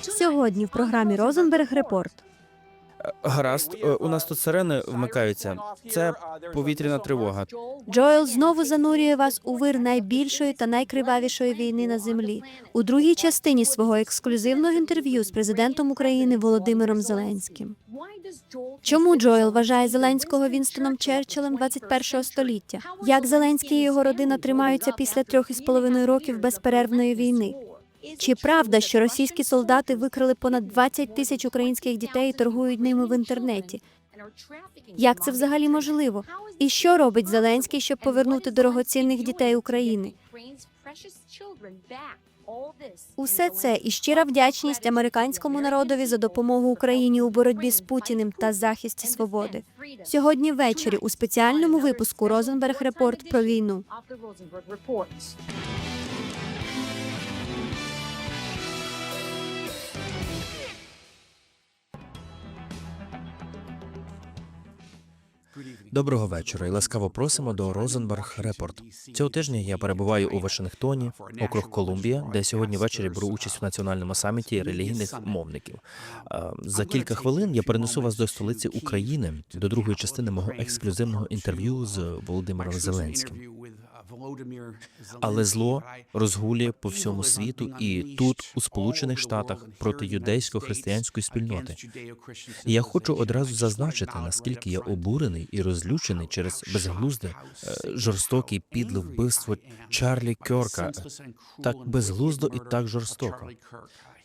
Сьогодні в програмі Розенберг Репорт. Гаразд, е, у нас тут сирени вмикаються. Це повітряна тривога. Джоел знову занурює вас у вир найбільшої та найкривавішої війни на землі у другій частині свого ексклюзивного інтерв'ю з президентом України Володимиром Зеленським. Чому Джоел вважає Зеленського Вінстоном Черчиллем 21 століття? Як Зеленський і його родина тримаються після трьох із половиною років безперервної війни? Чи правда, що російські солдати викрали понад 20 тисяч українських дітей і торгують ними в інтернеті? Як це взагалі можливо? І що робить Зеленський, щоб повернути дорогоцінних дітей України? Усе це і щира вдячність американському народові за допомогу Україні у боротьбі з Путіним та захисті свободи. Сьогодні ввечері у спеціальному випуску Розенберг Репорт про війну. Доброго вечора і ласкаво просимо до Розенберг Репорт. Цього тижня я перебуваю у Вашингтоні, округ Колумбія, де сьогодні ввечері беру участь у національному саміті релігійних мовників. За кілька хвилин я перенесу вас до столиці України до другої частини мого ексклюзивного інтерв'ю з Володимиром Зеленським. Але зло розгулює по всьому світу і тут, у Сполучених Штатах, проти юдейсько-християнської спільноти. І я хочу одразу зазначити, наскільки я обурений і розлючений через безглузде, е, жорстоке підле вбивство Чарлі Кьорка. Так безглуздо і так жорстоко.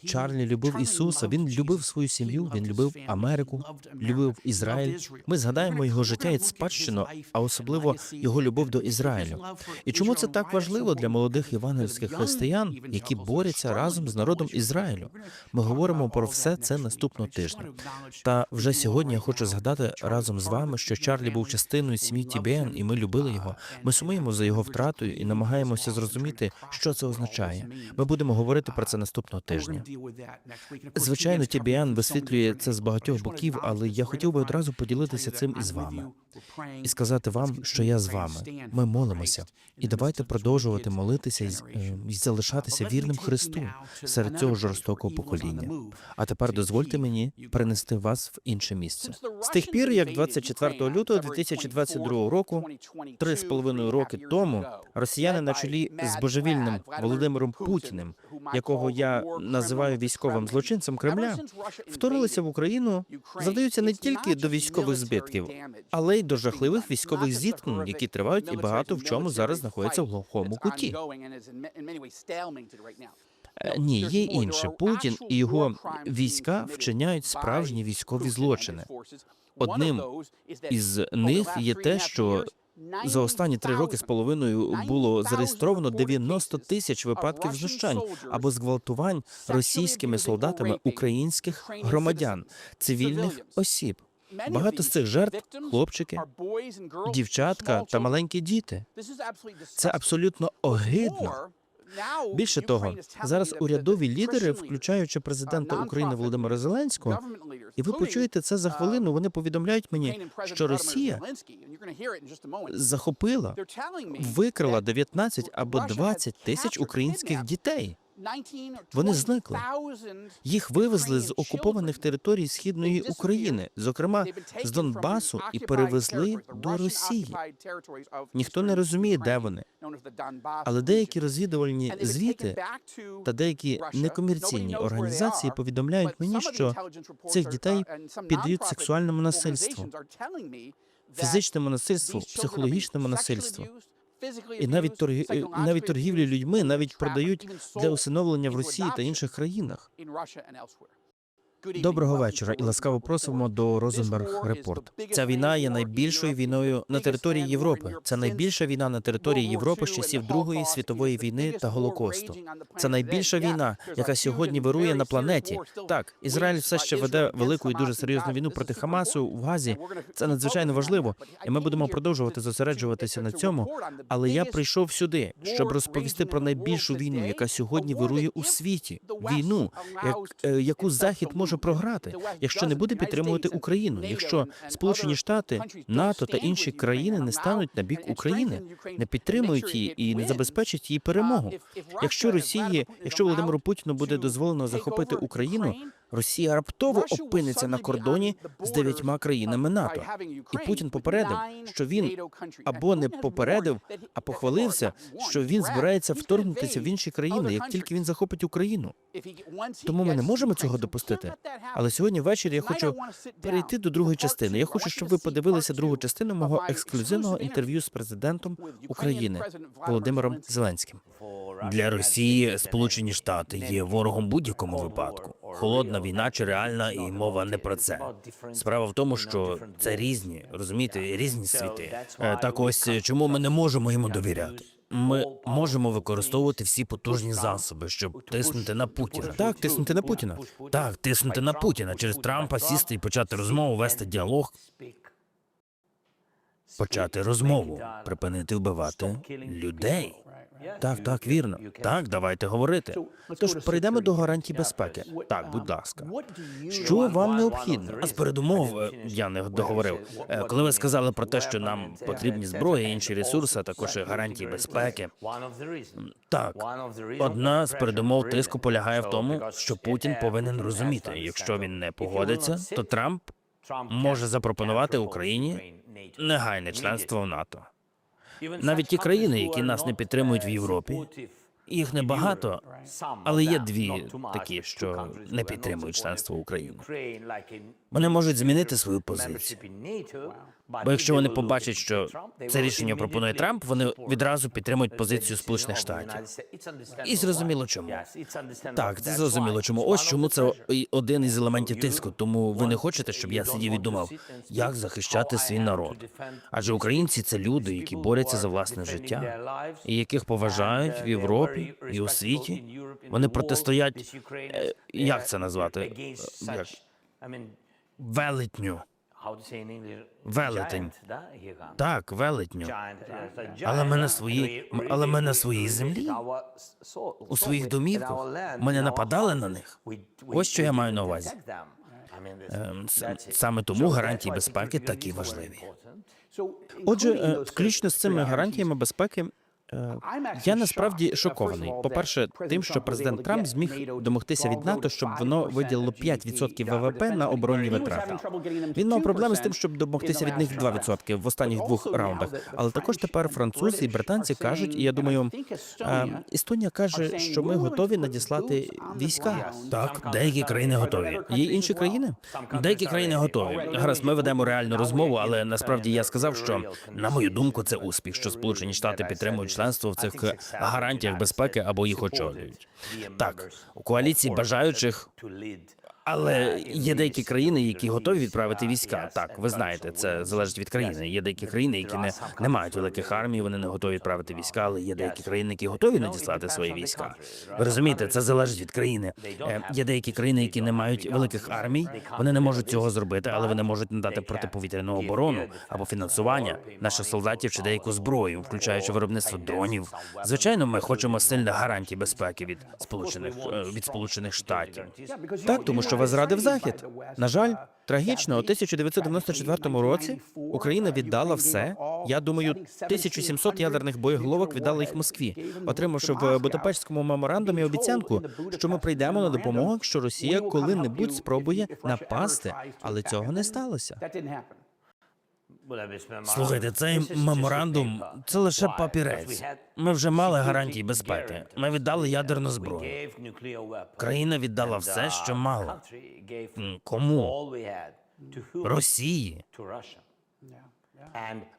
Чарлі любив Ісуса, він любив свою сім'ю, він любив Америку, любив Ізраїль. Ми згадаємо його життя і спадщину, а особливо його любов до Ізраїлю. І чому це так важливо для молодих євангельських християн, які борються разом з народом Ізраїлю? Ми говоримо про все це наступного тижня. Та вже сьогодні я хочу згадати разом з вами, що Чарлі був частиною сім'ї Тібіен, і ми любили його. Ми сумуємо за його втратою і намагаємося зрозуміти, що це означає. Ми будемо говорити про це наступного тижня. Звичайно, Тібіан висвітлює це з багатьох боків, але я хотів би одразу поділитися цим із вами і сказати вам, що я з вами. Ми молимося, і давайте продовжувати молитися і, і залишатися вірним Христу серед цього жорстокого покоління. А тепер дозвольте мені перенести вас в інше місце. З тих пір, як 24 лютого 2022 року, три з половиною роки тому, росіяни на чолі з божевільним Володимиром Путіним, якого я називаю військовим злочинцем Кремля, вторглися в Україну, завдаються не тільки до військових збитків, але й до жахливих військових зіткнень, які тривають і багато в чому зараз знаходяться в глухому куті. Е, Ні, є інше. Путін і його війська вчиняють справжні військові злочини. Одним із них є те, що за останні три роки з половиною було зареєстровано 90 тисяч випадків знущань або зґвалтувань російськими солдатами українських громадян, цивільних осіб. Багато з цих жертв хлопчики, дівчатка та маленькі діти. Це абсолютно огидно. Більше того, зараз урядові лідери, включаючи президента України Володимира Зеленського, і ви почуєте це за хвилину. Вони повідомляють мені, що Росія захопила, викрала 19 або 20 тисяч українських дітей. Вони зникли. Їх вивезли з окупованих територій східної України, зокрема з Донбасу, і перевезли до Росії. Ніхто не розуміє, де вони. Але деякі розвідувальні звіти та деякі некомерційні організації повідомляють мені, що цих дітей піддають сексуальному насильству, фізичному насильству, психологічному насильству. І навіть торгі... навіть торгівлі людьми навіть продають для усиновлення в Росії та інших країнах. Доброго вечора і ласкаво просимо до Розенберг Репорт. Ця війна є найбільшою війною на території Європи. Це найбільша війна на території Європи з часів Другої світової війни та Голокосту. Це найбільша війна, яка сьогодні вирує на планеті. Так, Ізраїль все ще веде велику і дуже серйозну війну проти Хамасу в Газі. Це надзвичайно важливо, і ми будемо продовжувати зосереджуватися на цьому. Але я прийшов сюди, щоб розповісти про найбільшу війну, яка сьогодні вирує у світі. Війну, як, е, яку захід може може програти, якщо не буде підтримувати Україну, якщо Сполучені Штати, НАТО та інші країни не стануть на бік України, не підтримують її і не забезпечать її перемогу. Якщо Росії, якщо Володимиру Путіну буде дозволено захопити Україну, Росія раптово опиниться на кордоні з дев'ятьма країнами НАТО. І Путін попередив, що він або не попередив, а похвалився, що він збирається вторгнутися в інші країни, як тільки він захопить Україну. Тому ми не можемо цього допустити. Але сьогодні ввечері я хочу перейти до другої частини. Я хочу, щоб ви подивилися другу частину мого ексклюзивного інтерв'ю з президентом України Володимиром Зеленським. Для Росії Сполучені Штати є ворогом будь-якому випадку. Холодна війна чи реальна, і мова не про це. Справа в тому, що це різні, розумієте, різні світи. Е, Так ось чому ми не можемо йому довіряти. Ми можемо використовувати всі потужні засоби, щоб тиснути на Путіна. Так, тиснути на Путіна. Так, тиснути на Путіна через Трампа сісти і почати розмову, вести діалог, почати розмову, припинити вбивати людей. Так, так, вірно. Так, давайте говорити. Тож перейдемо до гарантій безпеки. Так, будь ласка. Що вам необхідно? А з передумов е, я не договорив. Е, Коли ви сказали про те, що нам потрібні зброї, інші ресурси, а також гарантії безпеки. Так, одна з передумов тиску полягає в тому, що Путін повинен розуміти, якщо він не погодиться, то Трамп може запропонувати Україні негайне членство в НАТО. Навіть ті країни, які нас не підтримують в Європі, їх небагато, але є дві такі, що не підтримують членство України. Вони можуть змінити свою позицію. Бо якщо вони побачать, що це рішення пропонує Трамп, вони відразу підтримують позицію Сполучених Штатів. І зрозуміло чому. Так, це зрозуміло чому. Ось чому це один із елементів тиску. Тому ви не хочете, щоб я сидів і думав, як захищати свій народ. Адже українці це люди, які борються за власне життя, і яких поважають в Європі і у світі. Вони протистоять. е, Як це назвати? Е? Велетню. Велетень. Так, велетню. Але ми на своїй, але ми на своїй землі, У своїх домівках ми не нападали на них. Ось що я маю на увазі. Ем, Саме тому гарантії безпеки такі важливі. Отже, е, включно з цими гарантіями безпеки. Е, Я насправді шокований. По-перше, тим, що президент Трамп зміг домогтися від НАТО, щоб воно виділило 5% ВВП на оборонні витрати. Він мав проблеми з тим, щоб домогтися від них 2% в останніх двох раундах. Але також тепер французи і британці кажуть, і я думаю, е, Естонія каже, що ми готові надіслати війська. Так, деякі країни готові. Є інші країни? Деякі країни готові. Гаразд, ми ведемо реальну розмову, але насправді я сказав, що на мою думку, це успіх, що Сполучені Штати підтримують членство в цих гарантіях безпеки або їх очолюють. Так, у коаліції бажаючих але є деякі країни, які готові відправити війська. Так, ви знаєте, це залежить від країни. Є деякі країни, які не, не мають великих армій, вони не готові відправити війська, але є деякі країни, які готові надіслати свої війська. Ви розумієте, це залежить від країни. Е, Є деякі країни, які не мають великих армій, вони не можуть цього зробити, але вони можуть надати протиповітряну оборону або фінансування наших солдатів чи деяку зброю, включаючи виробництво дронів. Звичайно, ми хочемо сильних гарантій безпеки від сполучених е, від сполучених штатів. Так, тому що вас зрадив захід. На жаль, трагічно, у 1994 році Україна віддала все. Я думаю, 1700 ядерних боєголовок віддали їх Москві, отримавши в Будапештському меморандумі обіцянку, що ми прийдемо на допомогу, якщо Росія коли-небудь спробує напасти, але цього не сталося. Слухайте, цей меморандум це лише папірець. Ми вже мали гарантії безпеки. Ми віддали ядерну зброю. Країна віддала все, що мала. Кому? Росії.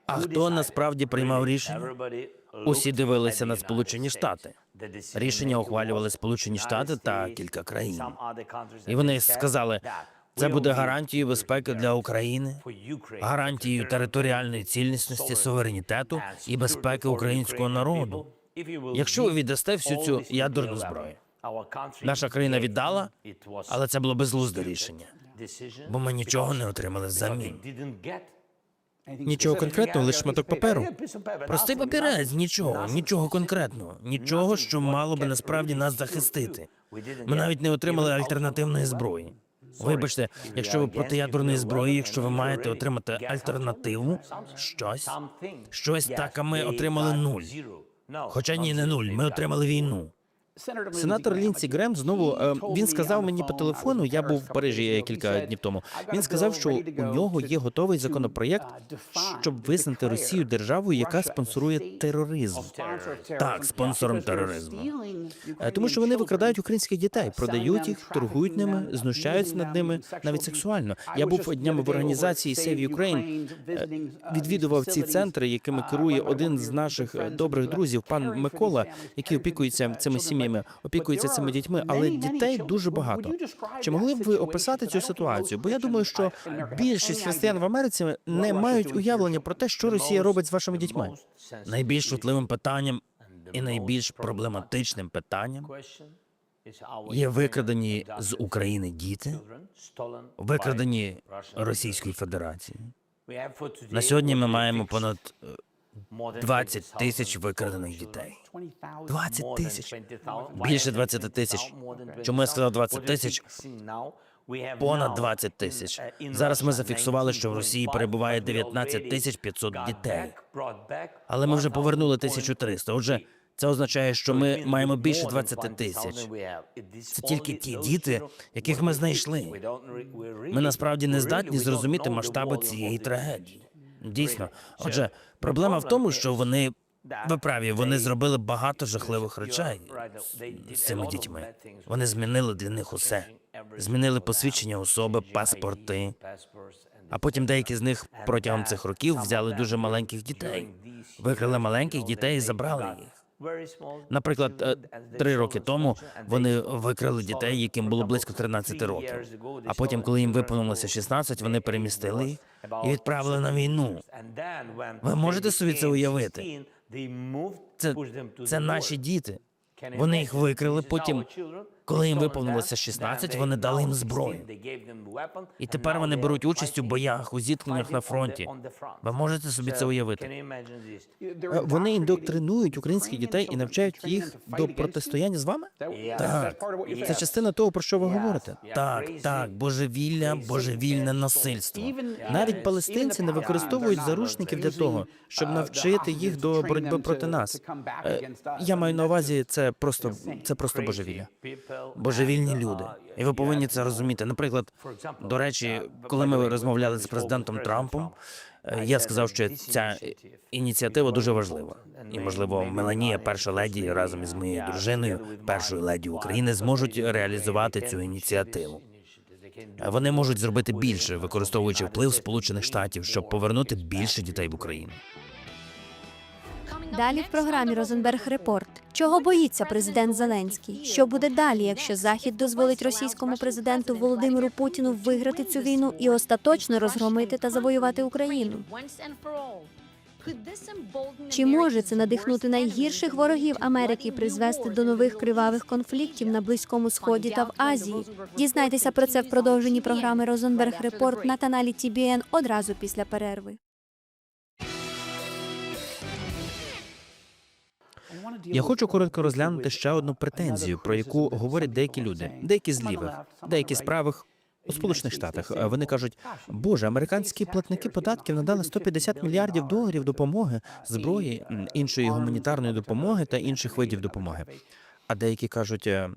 А хто насправді приймав рішення? Усі дивилися на Сполучені Штати. Рішення ухвалювали Сполучені Штати та кілька країн. І вони сказали, це буде гарантією безпеки для України, гарантією територіальної цілісності, суверенітету і безпеки українського народу. Якщо ви віддасте всю цю ядерну зброю, наша країна віддала, але це було безглузде рішення, бо ми нічого не отримали взамін. Нічого конкретного, лише шматок паперу. Простий папірець, нічого, нічого конкретного, нічого, що мало би насправді нас захистити. Ми навіть не отримали альтернативної зброї. Вибачте, якщо ви проти ядерної зброї, якщо ви маєте отримати альтернативу, щось, щось так, а ми отримали нуль. Хоча ні, не нуль, ми отримали війну. Сенатор Лінсі Грем знову е, він сказав мені по телефону. Я був в Парижі кілька днів тому. Він сказав, що у нього є готовий законопроєкт, щоб визнати Росію державою, яка спонсорує тероризм. Так, спонсором тероризму. Е, Тому що вони викрадають українських дітей, продають їх, торгують ними, знущаються над ними навіть сексуально. Я був днями в організації Save Ukraine, е, відвідував ці центри, якими керує один з наших добрих друзів, пан Микола, який опікується цими сім'ями, опікується цими дітьми, але дітей дуже багато. Чи могли б ви описати цю ситуацію? Бо я думаю, що більшість християн в Америці не мають уявлення про те, що Росія робить з вашими дітьми. Найбільш чутливим питанням і найбільш проблематичним питанням є викрадені з України діти, викрадені Російською Федерацією. На сьогодні ми маємо понад е, 20 тисяч викрадених дітей. 20 тисяч. Більше 20 тисяч. Чому я сказав 20 тисяч? Понад 20 тисяч. Зараз ми зафіксували, що в Росії перебуває 19 тисяч 500 дітей. Але ми вже повернули 1300. Отже, це означає, що ми маємо більше 20 тисяч. Це тільки ті діти, яких ми знайшли. Ми насправді не здатні зрозуміти масштабу цієї трагедії. Дійсно, отже, проблема в тому, що вони ви праві, вони зробили багато жахливих речей з цими дітьми. Вони змінили для них усе. Змінили посвідчення особи, паспорти. А потім деякі з них протягом цих років взяли дуже маленьких дітей, викрили маленьких дітей і забрали їх. Наприклад, е, три роки тому вони викрали дітей, яким було близько 13 років. А потім, коли їм виповнилося 16, вони перемістили і відправили на війну. Ви можете собі це уявити? Це, це наші діти. Вони їх викрили. Потім, коли їм виповнилося 16, вони дали їм зброю. І тепер вони беруть участь у боях, у зіткненнях на фронті. Ви можете собі це уявити? Е, Вони індоктринують українських дітей і навчають їх до протистояння з вами? Так. Це частина того, про що ви говорите. Так, так, божевілля, божевільне насильство. Навіть палестинці не використовують заручників для того, щоб навчити їх до боротьби проти нас. Е, Я маю на увазі, це просто це просто божевілля. Божевільні люди. І ви повинні це розуміти. Наприклад, до речі, коли ми розмовляли з президентом Трампом, е, я сказав, що ця ініціатива дуже важлива. І, можливо, Меланія, перша леді, разом із моєю дружиною, першою леді України, зможуть реалізувати цю ініціативу. Вони можуть зробити більше, використовуючи вплив Сполучених Штатів, щоб повернути більше дітей в Україну. Далі в програмі Розенберг Репорт. Чого боїться президент Зеленський? Що буде далі, якщо Захід дозволить російському президенту Володимиру Путіну виграти цю війну і остаточно розгромити та завоювати Україну? Чи може це надихнути найгірших ворогів Америки і призвести до нових кривавих конфліктів на Близькому Сході та в Азії? Дізнайтеся про це в продовженні програми Розенберг Репорт на каналі TBN одразу після перерви. Я хочу коротко розглянути ще одну претензію, про яку говорять деякі люди, деякі з лівих, деякі з правих. У Сполучених Штатах вони кажуть, боже, американські платники податків надали 150 мільярдів доларів допомоги, зброї, іншої гуманітарної допомоги та інших видів допомоги. А деякі кажуть, е,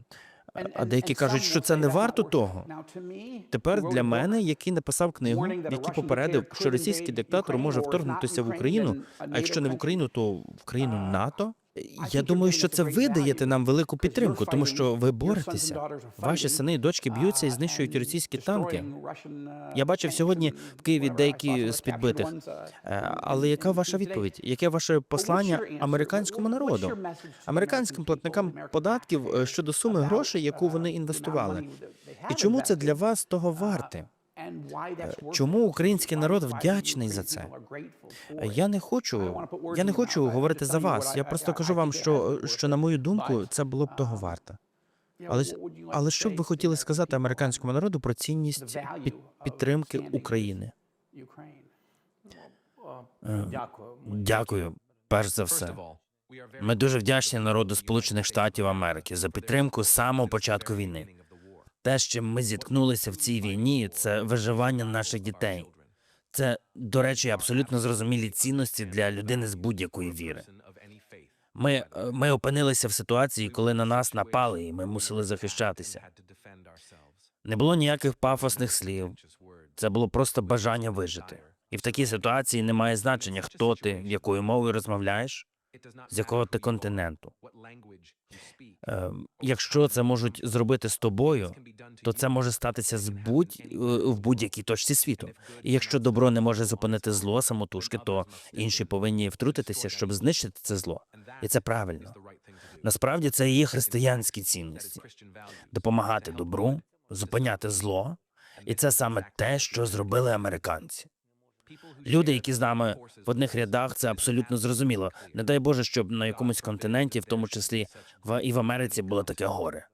а деякі кажуть, що це не варто того. Тепер для мене, який написав книгу, який попередив, що російський диктатор може вторгнутися в Україну, а якщо не в Україну, то в країну НАТО. Я думаю, що це ви даєте нам велику підтримку, тому що ви боретеся. Ваші сини і дочки б'ються і знищують російські танки. Я бачив сьогодні в Києві деякі з підбитих. Е, Але яка ваша відповідь? Яке ваше послання американському народу, американським платникам податків е, щодо суми грошей, яку вони інвестували? І чому це для вас того варте? Е, Чому український народ вдячний за це? Е, Я не хочу, я не хочу говорити за вас. Я просто кажу вам, що, що на мою думку, це було б того варто. Але але що б ви хотіли сказати американському народу про цінність під, підтримки України? Е, Дякую, перш за все. Ми дуже вдячні народу Сполучених Штатів Америки за підтримку з самого початку війни. Те, з чим ми зіткнулися в цій війні, це виживання наших дітей. Це, до речі, абсолютно зрозумілі цінності для людини з будь-якої віри. Ми, е, ми опинилися в ситуації, коли на нас напали, і ми мусили захищатися. Не було ніяких пафосних слів. Це було просто бажання вижити. І в такій ситуації немає значення, хто ти, якою мовою розмовляєш, з якого ти континенту. Е, якщо це можуть зробити з тобою, то це може статися з будь е, в будь-якій точці світу. І якщо добро не може зупинити зло самотужки, то інші повинні втрутитися, щоб знищити це зло. І це правильно. Насправді це і є християнські цінності допомагати добру, зупиняти зло, і це саме те, що зробили американці. Люди, які з нами в одних рядах, це абсолютно зрозуміло. Не дай Боже, щоб на якомусь континенті, в тому числі в і в Америці, було таке горе.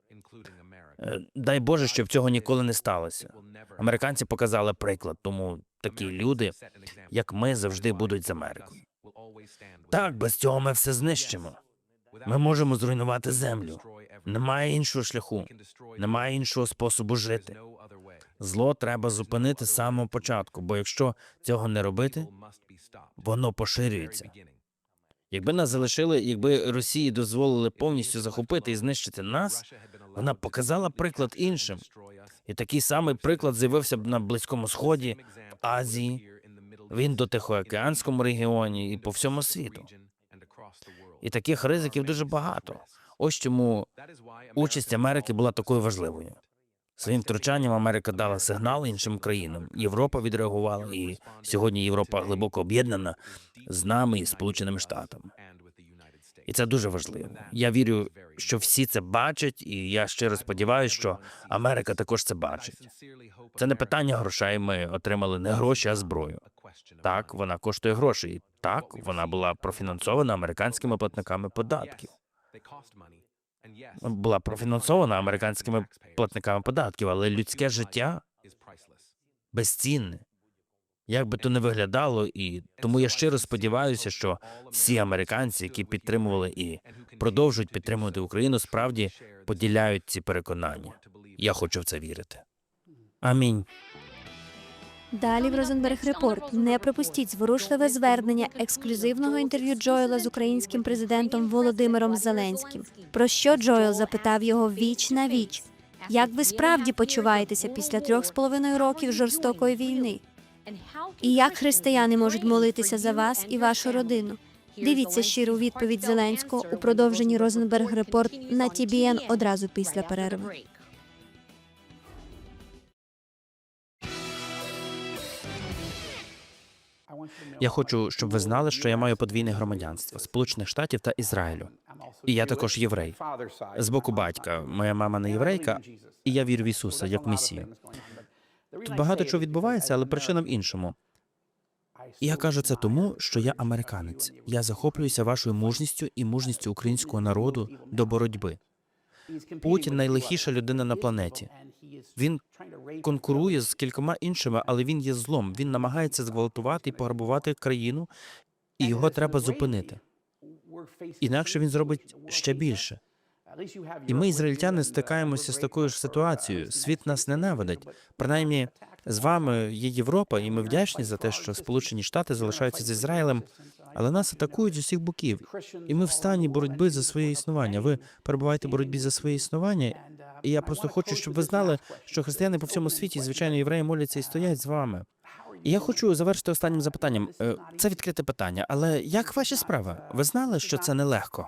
Е, Дай Боже, щоб цього ніколи не сталося. Американці показали приклад, тому такі люди, як ми, завжди будуть з Америкою. Так, без цього ми все знищимо. Ми можемо зруйнувати землю. Немає іншого шляху, немає іншого способу жити. Зло треба зупинити з самого початку, бо якщо цього не робити, воно поширюється. Якби нас залишили, якби Росії дозволили повністю захопити і знищити нас, вона показала приклад іншим. І такий самий приклад з'явився б на Близькому Сході, в Азії, в індотихоокеанському регіоні і по всьому світу. І таких ризиків дуже багато. Ось чому участь Америки була такою важливою. Своїм втручанням Америка дала сигнал іншим країнам. Європа відреагувала, і сьогодні Європа глибоко об'єднана з нами і Сполученими Штатами. І це дуже важливо. Я вірю, що всі це бачать, і я щиро сподіваюся, що Америка також це бачить. Це не питання грошей. Ми отримали не гроші, а зброю. Так, вона коштує гроші. Так, вона була профінансована американськими платниками податків. Була профінансована американськими платниками податків, але людське життя безцінне. Як би то не виглядало, і тому я щиро сподіваюся, що всі американці, які підтримували і продовжують підтримувати Україну, справді поділяють ці переконання. Я хочу в це вірити. Амінь. Далі в Розенберг Репорт. Не пропустіть зворушливе звернення ексклюзивного інтерв'ю Джоела з українським президентом Володимиром Зеленським. Про що Джоел запитав його віч на віч? Як ви справді почуваєтеся після трьох з половиною років жорстокої війни? І як християни можуть молитися за вас і вашу родину? Дивіться щиру відповідь Зеленського у продовженні Розенберг Репорт на TBN одразу після перерви. Я хочу, щоб ви знали, що я маю подвійне громадянство Сполучених Штатів та Ізраїлю. І я також єврей. З боку батька, моя мама не єврейка, і я вірю в Ісуса як Месію. Тут багато чого відбувається, але причина в іншому. І я кажу це тому, що я американець. Я захоплююся вашою мужністю і мужністю українського народу до боротьби. Путін найлихіша людина на планеті. Він конкурує з кількома іншими, але він є злом. Він намагається зґвалтувати і пограбувати країну, і його треба зупинити. Інакше він зробить ще більше. І ми, ізраїльтяни, стикаємося з такою ж ситуацією. Світ нас ненавидить. Принаймні, з вами є Європа, і ми вдячні за те, що Сполучені Штати залишаються з Ізраїлем, але нас атакують з усіх боків. І ми в стані боротьби за своє існування. Ви перебуваєте в боротьбі за своє існування. І я просто хочу, щоб ви знали, що християни по всьому світі, звичайно, євреї моляться і стоять з вами. І я хочу завершити останнім запитанням. Е, Це відкрите питання, але як ваші справи? Ви знали, що це нелегко?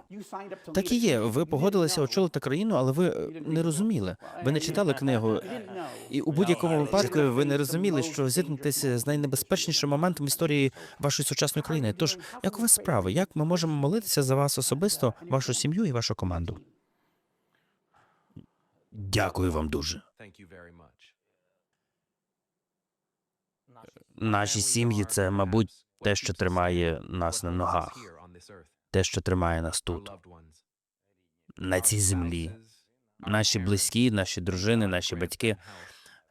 Так і є. Ви погодилися очолити країну, але ви е, не розуміли. Ви не читали книгу. І у будь-якому випадку ви не розуміли, що зіткнетеся з найнебезпечнішим моментом історії вашої сучасної країни. Тож, як у вас справи? Як ми можемо молитися за вас особисто, вашу сім'ю і вашу команду? Дякую вам дуже. Наші сім'ї це, мабуть, те, що тримає нас на ногах, те, що тримає нас тут, на цій землі. Наші близькі, наші дружини, наші батьки.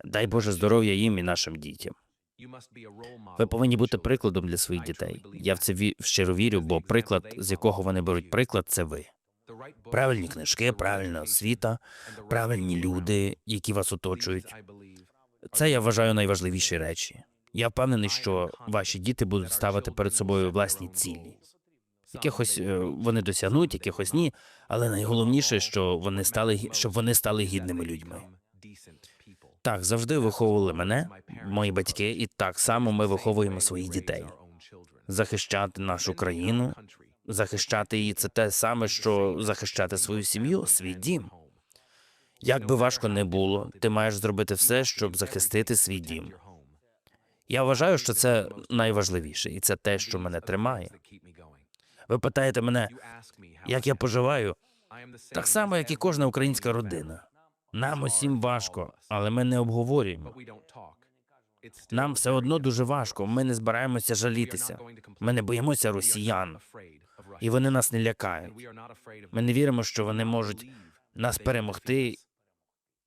Дай Боже здоров'я їм і нашим дітям. Ви повинні бути прикладом для своїх дітей. Я в це ві- щиро вірю, бо приклад, з якого вони беруть приклад, це ви. Правильні книжки, правильна освіта, правильні люди, які вас оточують. Це я вважаю найважливіші речі. Я впевнений, що ваші діти будуть ставити перед собою власні цілі. Якихось е, вони досягнуть, якихось ні. Але найголовніше, що вони стали щоб вони стали гідними людьми. Так, завжди виховували мене, мої батьки, і так само ми виховуємо своїх дітей. Захищати нашу країну, захищати її це те саме, що захищати свою сім'ю, свій дім. Як би важко не було, ти маєш зробити все, щоб захистити свій дім. Я вважаю, що це найважливіше, і це те, що мене тримає. Ви питаєте мене, як я поживаю? Так само, як і кожна українська родина. Нам усім важко, але ми не обговорюємо. Нам все одно дуже важко. Ми не збираємося жалітися. Ми не боїмося росіян, і вони нас не лякають. Ми не віримо, що вони можуть нас перемогти,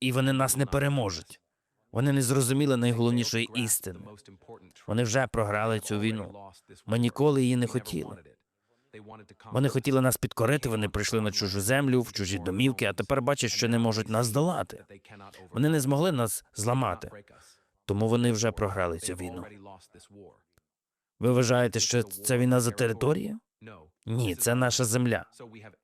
і вони нас не переможуть. Вони не зрозуміли найголовнішої істини. Вони вже програли цю війну. Ми ніколи її не хотіли. Вони хотіли нас підкорити. Вони прийшли на чужу землю, в чужі домівки, а тепер бачать, що не можуть нас здолати. Вони не змогли нас зламати, тому вони вже програли цю війну. Ви вважаєте, що це війна за територію? Ні, це наша земля.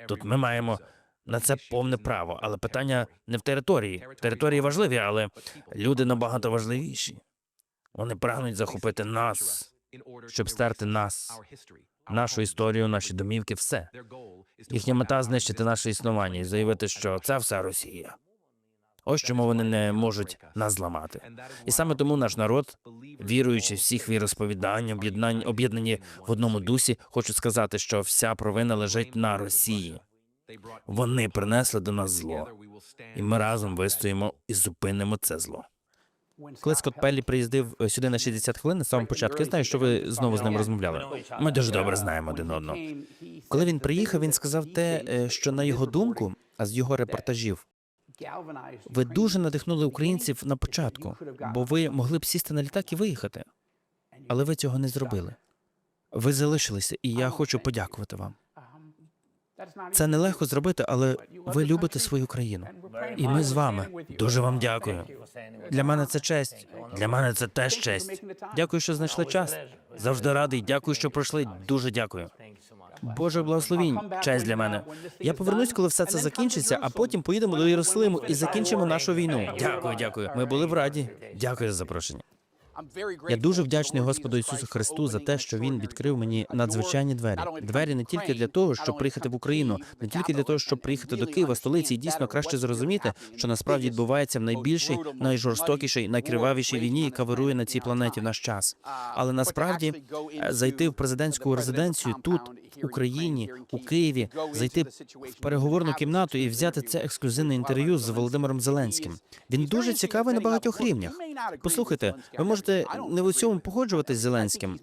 Тут ми маємо на це повне право. Але питання не в території. Території важливі, але люди набагато важливіші. Вони прагнуть захопити нас, щоб стерти нас, нашу історію, наші домівки, все. Їхня мета знищити наше існування і заявити, що це все Росія. Ось чому вони не можуть нас зламати. І саме тому наш народ, віруючи всіх віросповідань, об'єднань, об'єднані в одному дусі, хочуть сказати, що вся провина лежить на Росії. Вони принесли до нас зло, і ми разом вистоїмо і зупинимо це зло. Коли Скотт Пеллі приїздив е, сюди на 60 хвилин на самому початку, я знаю, що ви знову з ним розмовляли. Ми дуже добре знаємо один одного. Коли він приїхав, він сказав те, е, що на його думку, а з його репортажів, ви дуже надихнули українців на початку, бо ви могли б сісти на літак і виїхати. Але ви цього не зробили. Ви залишилися, і я хочу подякувати вам. Це нелегко зробити, але ви любите свою країну. І ми з вами. Дуже вам дякую. Для мене це честь. Для мене це теж честь. Дякую, що знайшли час. Завжди радий. Дякую, що пройшли. Дуже дякую. Боже благословінь, честь для мене. Я повернусь, коли все це закінчиться, а потім поїдемо до Єрусалиму і закінчимо нашу війну. Дякую, дякую. Ми були б раді. Дякую за запрошення. Я дуже вдячний Господу Ісусу Христу за те, що Він відкрив мені надзвичайні двері. Двері не тільки для того, щоб приїхати в Україну, не тільки для того, щоб приїхати до Києва, столиці, і дійсно краще зрозуміти, що насправді відбувається в найбільшій, найжорстокішій, найкривавішій війні, яка вирує на цій планеті в наш час. Але насправді е, зайти в президентську резиденцію тут, в Україні, у Києві, зайти в переговорну кімнату і взяти це ексклюзивне інтерв'ю з Володимиром Зеленським. Він дуже цікавий на багатьох рівнях. Послухайте, ви можете не в усьому погоджуватись з Зеленським.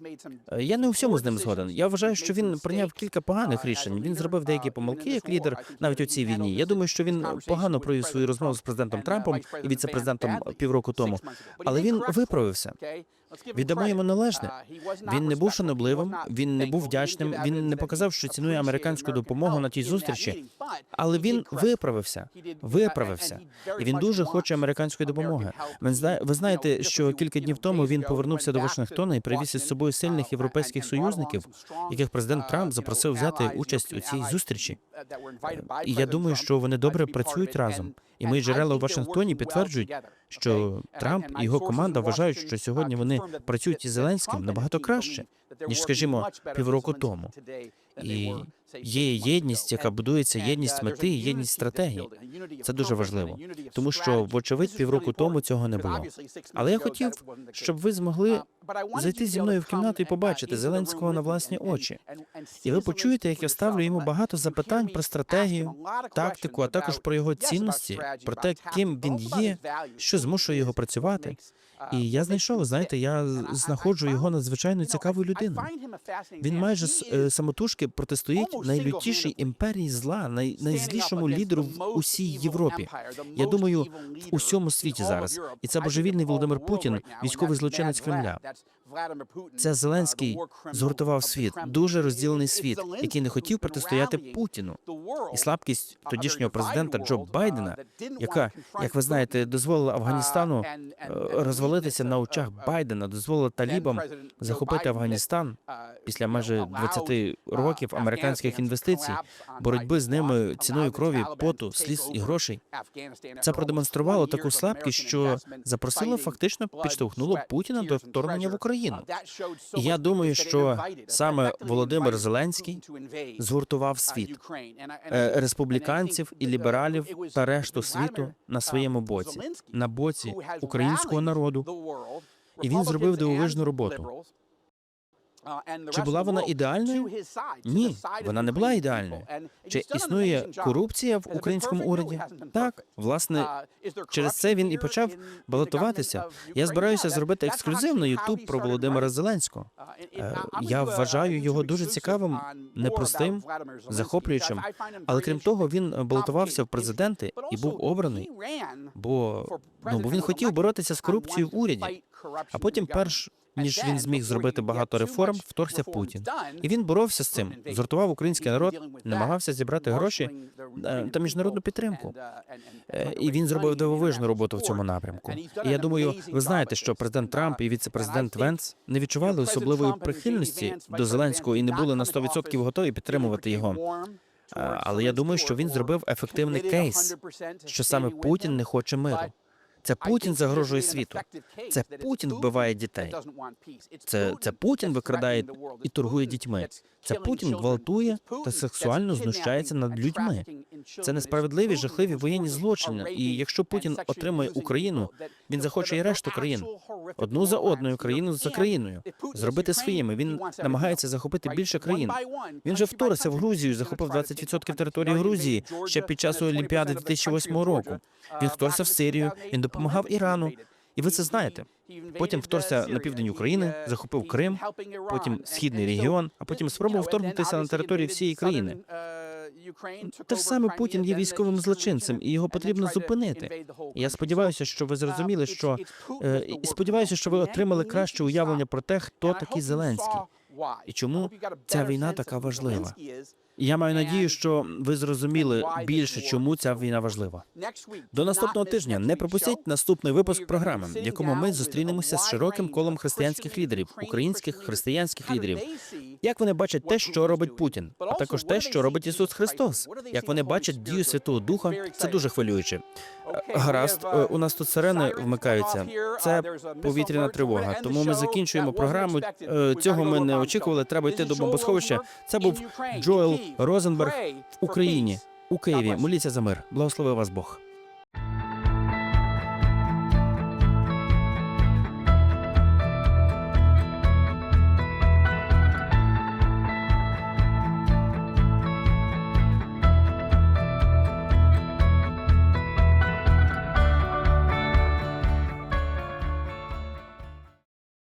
Е, Я не у всьому з ним згоден. Я вважаю, що він прийняв кілька поганих рішень. Він зробив деякі помилки як лідер навіть у цій війні. Я думаю, що він погано провів свою розмову з президентом Трампом і віце-президентом півроку тому. Але він виправився. Віддамо йому належне. Він не був шанобливим, він не був вдячним. Він не показав, що цінує американську допомогу на тій зустрічі. Але він виправився, виправився, і він дуже хоче американської допомоги. Ви зна- ви знаєте, що кілька днів тому він повернувся до Вашингтона і привіз із собою сильних європейських союзників, яких президент Трамп запросив взяти участь у цій зустрічі. І я думаю, що вони добре працюють разом. І мої джерела у Вашингтоні підтверджують, що Трамп і його команда вважають, що сьогодні вони працюють із Зеленським набагато краще, ніж, скажімо, півроку тому. І є єдність, яка будується, єдність мети, єдність стратегії. Це дуже важливо, тому що, вочевидь, півроку тому цього не було. Але я хотів, щоб ви змогли зайти зі мною в кімнату і побачити Зеленського на власні очі. І ви почуєте, як я ставлю йому багато запитань про стратегію, тактику, а також про його цінності, про те, ким він є, що змушує його працювати. І я знайшов, знаєте, я знаходжу його надзвичайно цікавою людиною. Він майже е, самотужки протистоїть найлютішій імперії зла, най, найзлішому лідеру в усій Європі. Я думаю, в усьому світі зараз. І це божевільний Володимир Путін, військовий злочинець Кремля. Це Зеленський згуртував світ, дуже розділений світ, який не хотів протистояти Путіну. І слабкість тодішнього президента Джо Байдена, яка, як ви знаєте, дозволила Афганістану е, розвалитися на очах Байдена, дозволила талібам захопити Афганістан після майже 20 років американських інвестицій, боротьби з ними ціною крові, поту, сліз і грошей. Це продемонструвало таку слабкість, що запросило фактично підштовхнуло Путіна до вторгнення в Україну. І я думаю, що саме Володимир Зеленський згуртував світ е, республіканців і лібералів та решту світу на своєму боці, на боці українського народу. І він зробив дивовижну роботу. Чи була вона ідеальною? Ні, вона не була ідеальною. Чи існує корупція в українському уряді? Так, власне, через це він і почав балотуватися. Я збираюся зробити ексклюзивно Ютуб про Володимира Зеленського. Е, Я вважаю його дуже цікавим, непростим, захоплюючим. Але крім того, він балотувався в президенти і був обраний, бо ну бо він хотів боротися з корупцією в уряді. А потім, перш ніж він зміг зробити багато реформ, вторгся Путін. І він боровся з цим, згуртував український народ, намагався зібрати гроші е, та міжнародну підтримку. Е, І він зробив дивовижну роботу в цьому напрямку. І я думаю, ви знаєте, що президент Трамп і віце-президент Венц не відчували особливої прихильності до Зеленського і не були на 100% готові підтримувати його. Але я думаю, що він зробив ефективний кейс, що саме Путін не хоче миру. Це Путін загрожує світу. Це Путін вбиває дітей. Це, це Путін викрадає і торгує дітьми. Це Путін гвалтує та сексуально знущається над людьми. Це несправедливі, жахливі воєнні злочини. І якщо Путін отримає Україну, він захоче і решту країн. Одну за одною, країну за країною. Зробити своїми. Він намагається захопити більше країн. Він же вторгся в Грузію, захопив 20% території Грузії ще під час Олімпіади 2008 року. Він вторгся в Сирію, він допомагав Ірану. І ви це знаєте. Потім вторгся на південь України, захопив Крим, потім східний регіон, а потім спробував вторгнутися на територію всієї країни. Те ж саме Путін є військовим злочинцем, і його потрібно зупинити. Я сподіваюся, що ви зрозуміли, що е, і сподіваюся, що ви отримали краще уявлення про те, хто такий Зеленський. І чому ця війна така важлива. І я маю надію, що ви зрозуміли більше, чому ця війна важлива. До наступного тижня не пропустіть наступний випуск програми, в якому ми зустрінемося з широким колом християнських лідерів, українських християнських лідерів. Як вони бачать те, що робить Путін, а також те, що робить Ісус Христос, як вони бачать дію Святого Духа, це дуже хвилююче. Гаразд, е, у нас тут сирени вмикаються. Це повітряна тривога. Тому ми закінчуємо програму. Е, Цього ми не очікували. Треба йти до бомбосховища. Це був Джоел Розенберг в Україні у Києві. Моліться за мир. Благослови вас Бог.